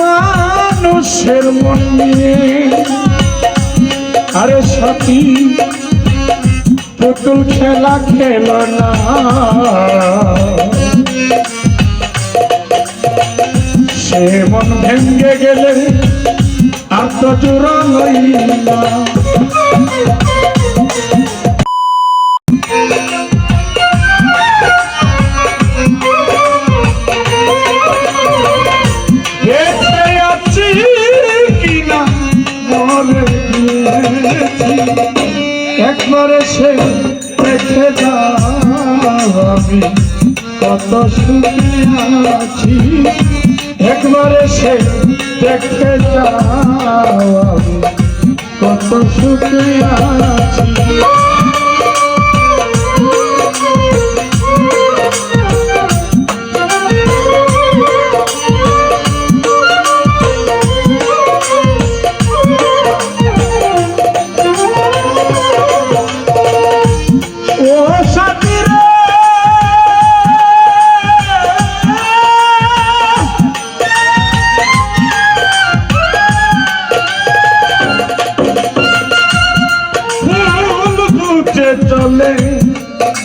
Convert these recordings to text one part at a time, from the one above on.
মানুষের মন। নিয়ে আরে সাথী পুতুল খেলা খেল না। সে মন ভেঙ্গে গেলে আত্মজোড়া লইলা মরে দিয়েছি। একবারে সে দেখে আমি কত আছি। একবারে সে দেখে যাও কত সুখে আছি। ফুটে চলে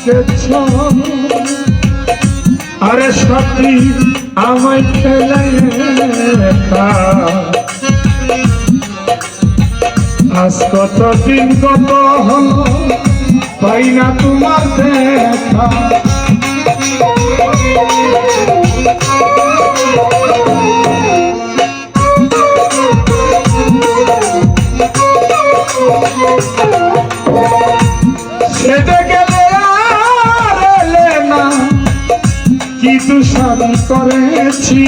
গেছ আরে সাথী, আমায় ফেলে আজ কত দিন কত হল, পাই না তোমার দেখা। কি দুষান করেছি।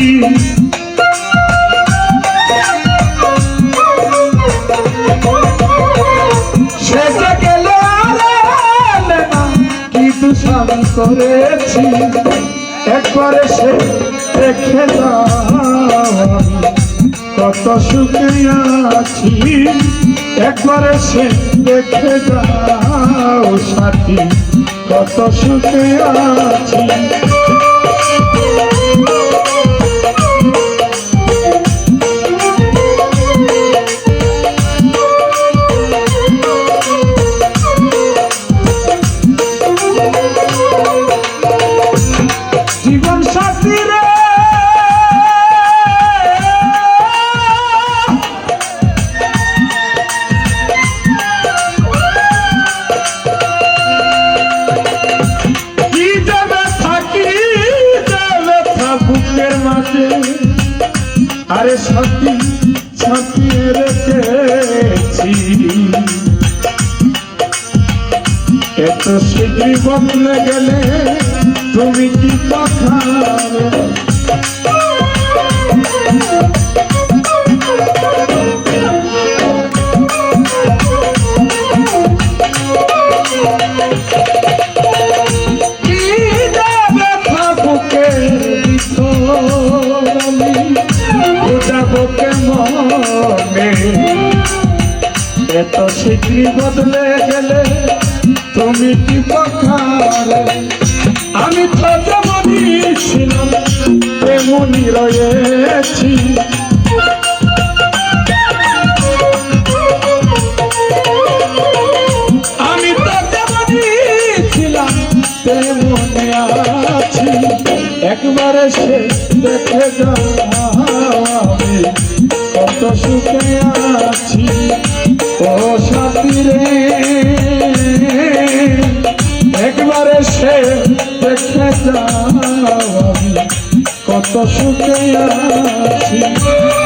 সেটা গেলে আর এলে না কি দুষান করেছি। একবারে সে দেখে কত সুখে আছি। একবারে সে দেখে যাও সাথী, কত সুখে আছি। শীঘ্রই বদলে গেলে তুমি কি কথা এত শীঘ্রই বদলে গেলে তুমি কি পখারে আমি তো যেমনই ছিলাম তেমনই রয়েছি একবারে সে দেখে যাও কত সুখে আছি। ও সাথী রে। একবারে সে যাও কত সুখে আছি।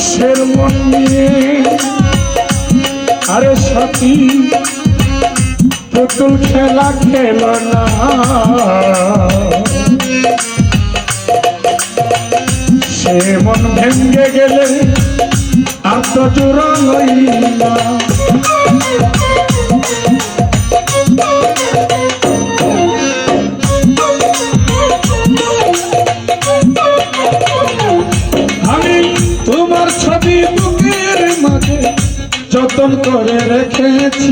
মানুষের মন নিয়ে। আরে সাথী পুতুল খেলা খেল না। সে মন ভেঙ্গে গেলে আর তো জোড়া লইলা ছবি বুকের মাঝে যতন করে রেখেছি।